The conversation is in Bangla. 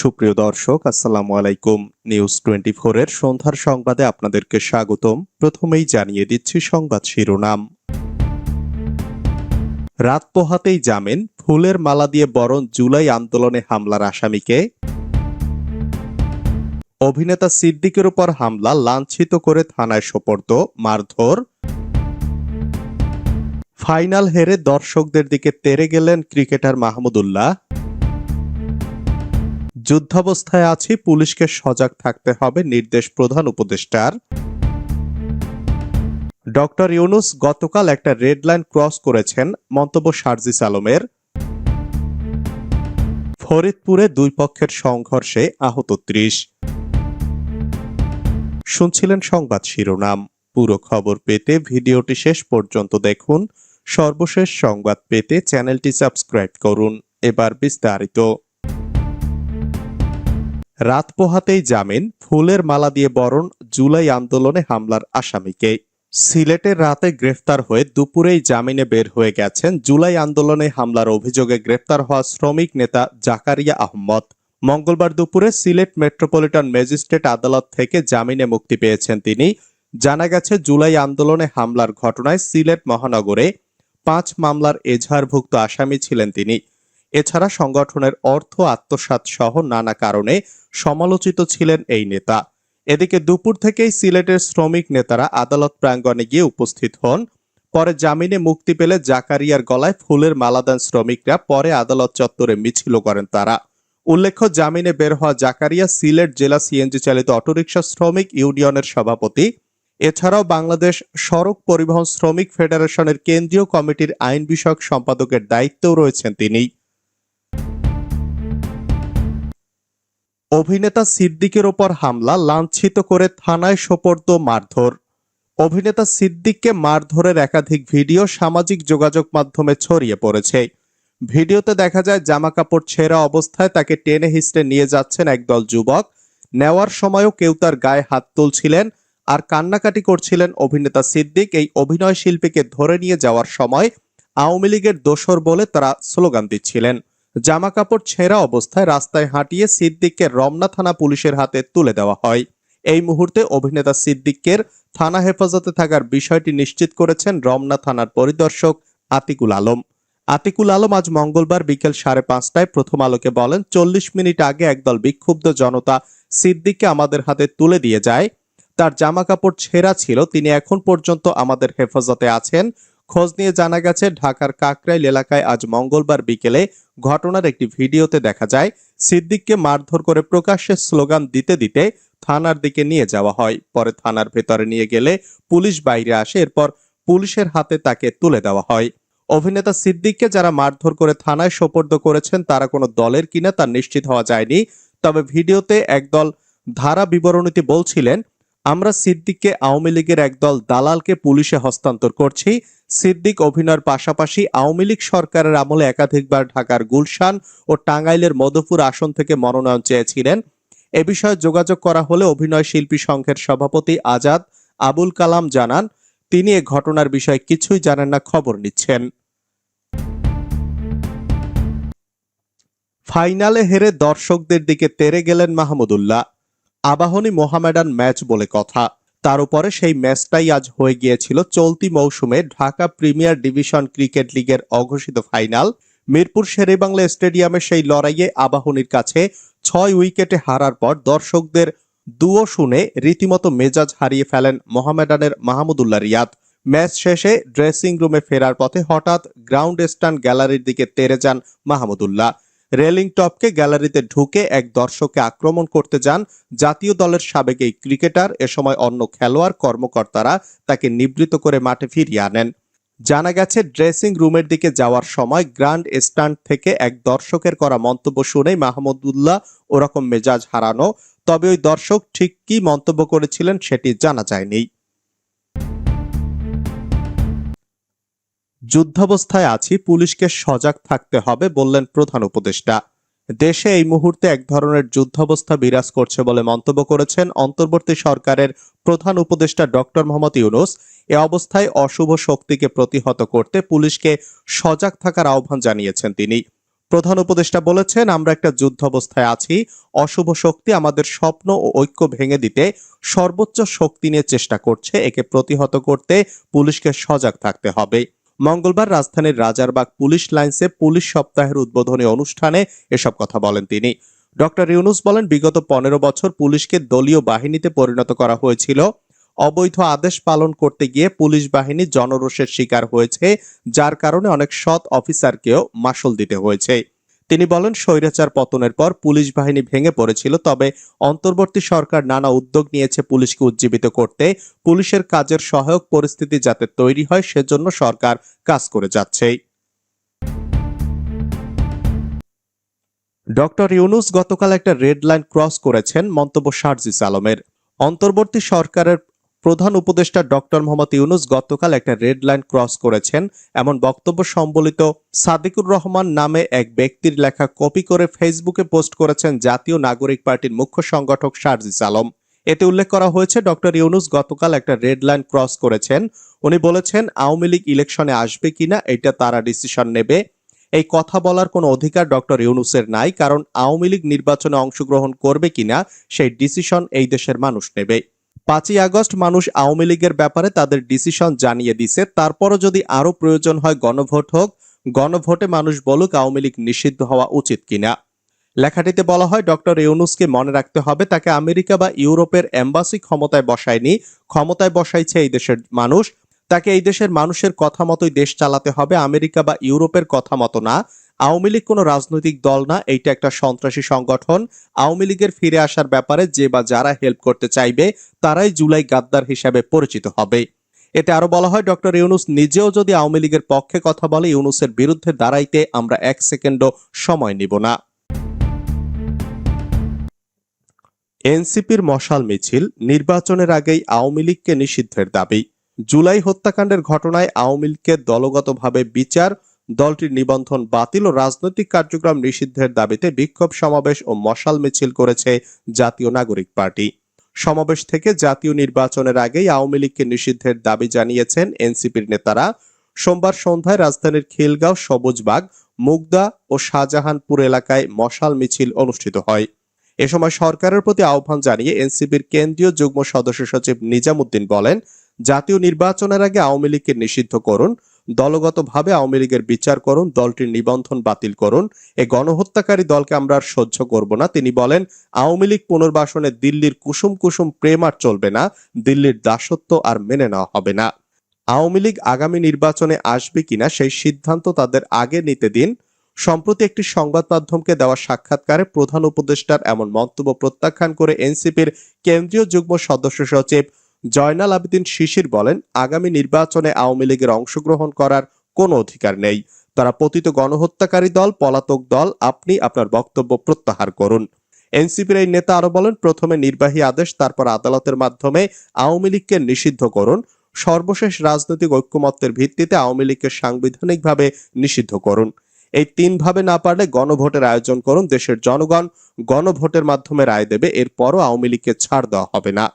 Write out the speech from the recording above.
সুপ্রিয় দর্শক, আসসালামু আলাইকুম। নিউজ টোয়েন্টি এর সন্ধ্যার সংবাদে আপনাদেরকে স্বাগতম। প্রথমেই জানিয়ে দিচ্ছি সংবাদ শিরোনাম। রাত পোহাতেই জামিন, ফুলের মালা দিয়ে বরণ জুলাই আন্দোলনে হামলার আসামিকে। অভিনেতা সিদ্দিকের উপর হামলা লাঞ্ছিত করে থানায় সোপর্দ, মারধর। ফাইনাল হেরে দর্শকদের দিকে তেরে গেলেন ক্রিকেটার মাহমুদুল্লাহ যুদ্ধাবস্থায় আছি, পুলিশকে সজাগ থাকতে হবে, নির্দেশ প্রধান উপদেষ্টার। ডক্টর ইউনুস গতকাল একটা রেড লাইন ক্রস করেছেন মন্তব্য শারজিস আলমের। ফরিদপুরে দুই পক্ষের সংঘর্ষে আহত ত্রিশ। শুনছিলেন সংবাদ শিরোনাম। পুরো খবর পেতে ভিডিওটি শেষ পর্যন্ত দেখুন। সর্বশেষ সংবাদ পেতে চ্যানেলটি সাবস্ক্রাইব করুন। এবার বিস্তারিত। রাত পোহাতেই জামিন, ফুলের মালা দিয়ে বরণ, জুলাই আন্দোলনে হামলার আসামিকে। সিলেটের রাতে গ্রেফতার হয়ে দুপুরেই জামিনে বের হয়ে গেছেন জুলাই আন্দোলনে হামলার অভিযোগে গ্রেফতার হওয়া শ্রমিক নেতা জাকারিয়া আহমদ। মঙ্গলবার দুপুরে সিলেট মেট্রোপলিটন ম্যাজিস্ট্রেট আদালত থেকে জামিনে মুক্তি পেয়েছেন তিনি। জানা গেছে, জুলাই আন্দোলনে হামলার ঘটনায় সিলেট মহানগরে পাঁচ মামলার এজাহারভুক্ত আসামি ছিলেন তিনি। এছাড়া সংগঠনের অর্থ আত্মসাৎ সহ নানা কারণে সমালোচিত ছিলেন এই নেতা। এদিকে দুপুর থেকেই সিলেটের শ্রমিক নেতারা আদালত প্রাঙ্গণে গিয়ে উপস্থিত হন। পরে জামিনে মুক্তি পেলে জাকারিয়ার গলায় ফুলের মালা দেন শ্রমিকরা, পরে আদালত চত্বরে মিছিল করেন তারা। উল্লেখ্য, জামিনে বের হওয়া জাকারিয়া সিলেট জেলা সিএনজি চালিত অটোরিকশা শ্রমিক ইউনিয়নের সভাপতি। এছাড়াও বাংলাদেশ সড়ক পরিবহন শ্রমিক ফেডারেশনের কেন্দ্রীয় কমিটির আইন বিষয়ক সম্পাদকের দায়িত্বেও রয়েছেন তিনি। অভিনেতা সিদ্দিকের ওপর হামলা লাঞ্ছিত করে থানায় সোপর্দ মারধর। অভিনেতা সিদ্দিককে মারধরের একাধিক ভিডিও সামাজিক যোগাযোগ মাধ্যমে ছড়িয়ে পড়েছে। ভিডিওতে দেখা যায় জামা কাপড় ছেঁড়া অবস্থায় তাকে টেনে হিসড়ে নিয়ে যাচ্ছেন একদল যুবক। নেওয়ার সময়ও কেউ তার গায়ে হাত তুলছিলেন আর কান্নাকাটি করছিলেন অভিনেতা সিদ্দিক। এই অভিনয় শিল্পীকে ধরে নিয়ে যাওয়ার সময় আওয়ামী লীগের দোসর বলে তারা স্লোগান দিচ্ছিলেন। জামা কাপড় ছেঁড়া অবস্থায় রাস্তায় হাঁটিয়ে সিদ্দিককে রমনা থানা পুলিশের হাতে তুলে দেওয়া হয়। এই মুহূর্তে অভিনেতা সিদ্দিকের থানা হেফাজতে থাকার বিষয়টি নিশ্চিত করেছেন রমনা থানার পরিদর্শক আতিকুল আলম। আতিকুল আলম আজ মঙ্গলবার বিকেল সাড়ে পাঁচটায় প্রথম আলোকে বলেন, চল্লিশ মিনিট আগে একদল বিক্ষুব্ধ জনতা সিদ্দিককে আমাদের হাতে তুলে দিয়ে যায়। তার জামা কাপড় ছেঁড়া ছিল, তিনি এখন পর্যন্ত আমাদের হেফাজতে আছেন। খোঁজ নিয়ে জানা গেছে, ঢাকার কাকরাইল এলাকায় আজ মঙ্গলবার বিকেলে ঘটনার একটি ভিডিওতে দেখা যায়, সিদ্দিককে মারধর করে প্রকাশ্যে স্লোগান দিতে দিতে থানার দিকে নিয়ে যাওয়া হয়। পরে থানার ভেতরে নিয়ে গেলে পুলিশ বাইরে আসে, এরপর পুলিশের হাতে তাকে তুলে দেওয়া হয়। অভিনেতা সিদ্দিককে যারা মারধর করে থানায় সোপর্দ করেছেন, তারা কোনো দলের কিনা তা নিশ্চিত হওয়া যায়নি। তবে ভিডিওতে একদল ধারা বিবরণীতে বলছিলেন, আমরা সিদ্দিককে আওয়ামী লীগের একদল দালালকে পুলিশে হস্তান্তর করছি সিদ্দিক অভিনয়ের পাশাপাশি আওয়ামী লীগ সরকারের আমলে একাধিকবার ঢাকার গুলশান ও টাঙ্গাইলের মধুপুর আসন থেকে মনোনয়ন চেয়েছিলেন। এ বিষয়ে যোগাযোগ করা হলে অভিনয় শিল্পী সংঘের সভাপতি আজাদ আবুল কালাম জানান, তিনি এ ঘটনার বিষয়ে কিছুই জানেন না, খবর নিচ্ছেন। ফাইনালে হেরে দর্শকদের দিকে তেরে গেলেন মাহমুদুল্লাহ আবাহনী মোহামেডান ম্যাচ বলে কথা। তার উপরে সেই ম্যাচটাই আজ হয়ে গিয়েছিল চলতি মৌসুমে ঢাকা প্রিমিয়ার ডিভিশন ক্রিকেট লিগের অঘোষিত ফাইনাল। মিরপুর শেরেবাংলা স্টেডিয়ামে সেই লড়াইয়ে আবাহনীর কাছে ছয় উইকেটে হারার পর দর্শকদের দুও শুনে রীতিমতো মেজাজ হারিয়ে ফেলেন মোহামেডানের মাহমুদুল্লাহ রিয়াদ। ম্যাচ শেষে ড্রেসিং রুমে ফেরার পথে হঠাৎ গ্রাউন্ড স্ট্যান্ড গ্যালারির দিকে তেরে যান মাহমুদুল্লাহ রেলিং টপকে গ্যালারিতে ঢুকে এক দর্শককে আক্রমণ করতে যান জাতীয় দলের সাবেক এই ক্রিকেটার। এ সময় অন্য খেলোয়াড় কর্মকর্তারা তাকে নিবৃত করে মাঠে ফিরিয়ে আনেন। জানা গেছে, ড্রেসিং রুমের দিকে যাওয়ার সময় গ্র্যান্ড স্ট্যান্ড থেকে এক দর্শকের করা মন্তব্য শুনেই মাহমুদুল্লাহ ওরকম মেজাজ হারানো। তবে ওই দর্শক ঠিক কি মন্তব্য করেছিলেন সেটি জানা যায়নি। যুদ্ধাবস্থায় আছি, পুলিশকে সজাগ থাকতে হবে বললেন প্রধান উপদেষ্টা। দেশে এই মুহূর্তে এক ধরনের যুদ্ধাবস্থা বিরাজ করছে বলে মন্তব্য করেছেন অন্তর্বর্তী সরকারের প্রধান উপদেষ্টা ডক্টর মোহাম্মদ ইউনুস। এ অবস্থায় অশুভ শক্তিকে প্রতিহত করতে পুলিশকে সজাগ থাকার আহ্বান জানিয়েছেন তিনি। প্রধান উপদেষ্টা বলেছেন, আমরা একটা যুদ্ধ অবস্থায় আছি, অশুভ শক্তি আমাদের স্বপ্ন ও ঐক্য ভেঙে দিতে সর্বোচ্চ শক্তি নিয়ে চেষ্টা করছে, একে প্রতিহত করতে পুলিশকে সজাগ থাকতে হবে। মঙ্গলবার রাজধানীর রাজারবাগ পুলিশ লাইন্সে পুলিশ সপ্তাহের উদ্বোধনী অনুষ্ঠানে এসব কথা বলেন তিনি। ডক্টর ইউনুস বলেন, বিগত পনেরো বছর পুলিশকে দলীয় বাহিনীতে পরিণত করা হয়েছিল। অবৈধ আদেশ পালন করতে গিয়ে পুলিশ বাহিনী জনরোষের শিকার হয়েছে, যার কারণে অনেক সৎ অফিসারকেও মাসুল দিতে হয়েছে। তিনি বলেন, স্বৈরাচার পতনের পর পুলিশ বাহিনী ভেঙে পড়েছিল, তবে অন্তর্বর্তী সরকার নানা উদ্যোগ নিয়েছে পুলিশকে উজ্জীবিত করতে। পুলিশের কাজের সহায়ক পরিস্থিতি যাতে তৈরি হয়, সেজন্য সরকার কাজ করে যাচ্ছে। ডক্টর ইউনুস গতকাল একটা রেড লাইন ক্রস করেছেন মন্তব্য শারজিস আলমের। অন্তর্বর্তী সরকারের প্রধান উপদেষ্টা ডক্টর মোহাম্মদ ইউনুস গতকাল একটা রেড লাইন ক্রস করেছেন। এমন বক্তব্য সম্বলিত সাদিকুর রহমান নামে এক ব্যক্তির লেখা কপি করে ফেসবুকে পোস্ট করেছেন জাতীয় নাগরিক পার্টির মুখ্য সংগঠক শারজিস আলম। এতে উল্লেখ করা হয়েছে, ডক্টর ইউনুস গতকাল একটা রেড লাইন ক্রস করেছেন। উনি বলেছেন, আওয়ামী লীগ ইলেকশনে আসবে কিনা এটা তারা ডিসিশন নেবে। এই কথা বলার কোনো অধিকার ডক্টর ইউনুসের নাই, কারণ আওয়ামী লীগ নির্বাচনে অংশগ্রহণ করবে কিনা সেই ডিসিশন এই দেশের মানুষ নেবে। পাঁচই আগস্ট মানুষ আওয়ামী লীগের ব্যাপারে তাদের ডিসিশন জানিয়ে দিছে। তারপরও যদি আরও প্রয়োজন হয়, গণভোট হোক, গণভোটে মানুষ বলুক আওয়ামী লীগ নিষিদ্ধ হওয়া উচিত কিনা। লেখাটিতে বলা হয়, ডক্টর ইউনুসকে মনে রাখতে হবে, তাকে আমেরিকা বা ইউরোপের এম্বাসি ক্ষমতায় বসায়নি, ক্ষমতায় বসাইছে এই দেশের মানুষ। তাকে এই দেশের মানুষের কথা মতোই দেশ চালাতে হবে, আমেরিকা বা ইউরোপের কথা মতো না। আওয়ামী লীগ কোনো রাজনৈতিক দল না, এইটা একটা সন্ত্রাসী সংগঠন। আওয়ামী লীগের ফিরে আসার ব্যাপারে যে বা যারা হেল্প করতে চাইবে, তারাই জুলাই গাদ্দার হিসাবে পরিচিত হবে। এতে আরও বলা হয়, ডক্টর ইউনুস নিজেও যদি আওয়ামী লীগের পক্ষে কথা বলে, ইউনুসের বিরুদ্ধে দাঁড়াইতে আমরা এক সেকেন্ডও সময় নিব না। এনসিপির মশাল মিছিল নির্বাচনের আগেই আওয়ামী লীগকে নিষিদ্ধের দাবি। জুলাই হত্যাকাণ্ডের ঘটনায় আওয়ামী লীগকে দলগতভাবে বিচার দলটির নিবন্ধন বাতিল ও রাজনৈতিক কার্যক্রম নিষিদ্ধের দাবিতে বিক্ষোভ সমাবেশ ও মশাল মিছিল করেছে জাতীয় নাগরিক পার্টি। সমাবেশ থেকে জাতীয় নির্বাচনের আগেই আওয়ামী লীগকে নিষিদ্ধের দাবি জানিয়েছেন এনসিপির নেতারা। সোমবার সন্ধ্যায় রাজধানীর খিলগাঁও, সবুজবাগ, মুগদা ও শাহজাহানপুর এলাকায় মশাল মিছিল অনুষ্ঠিত হয়। এ সময় সরকারের প্রতি আহ্বান জানিয়ে এনসিপির কেন্দ্রীয় যুগ্ম সদস্য সচিব নিজামুদ্দিন বলেন, জাতীয় নির্বাচনের আগে আওয়ামী লীগকে নিষিদ্ধ করুন দলগতভাবে আওয়ামী লীগের বিচার করুন, দলটির নিবন্ধন বাতিল করুন। এ গণহত্যাকারী দলকে আমরা আর সহ্য করব না। তিনি বলেন, আওয়ামী লীগ পুনর্বাসনে দিল্লির কুসুম কুসুম প্রেম আর চলবে না, দিল্লির দাসত্ব আর মেনে নেওয়া হবে না। আওয়ামী লীগ আগামী নির্বাচনে আসবে কিনা সেই সিদ্ধান্ত তাদের আগে নিতে দিন। সম্প্রতি একটি সংবাদ মাধ্যমকে দেওয়া সাক্ষাৎকারে প্রধান উপদেষ্টার এমন মন্তব্য প্রত্যাখ্যান করে এনসিপির কেন্দ্রীয় যুগ্ম সদস্য সচিব জয়নাল আবেদিন শিশির বলেন, আগামী নির্বাচনে আওয়ামী লীগের অংশগ্রহণ করার কোনো অধিকার নেই। তারা পতিত গণহত্যাকারী দল, পলাতক দল, আপনি আপনার বক্তব্য প্রত্যাহার করুন। এনসিপির এই নেতা আরও বলেন, প্রথমে নির্বাহী আদেশ, তারপর আদালতের মাধ্যমে আওয়ামী লীগকে নিষিদ্ধ করুন। সর্বশেষ রাজনৈতিক ঐক্যমত্যের ভিত্তিতে আওয়ামী লীগকে সাংবিধানিকভাবে নিষিদ্ধ করুন। এই তিন ভাবে না পারলে গণভোটের আয়োজন করুন দেশের জনগণ। গণভোটের মাধ্যমে রায় দেবে, এরপরও আওয়ামী লীগকে ছাড় দেওয়া হবে না।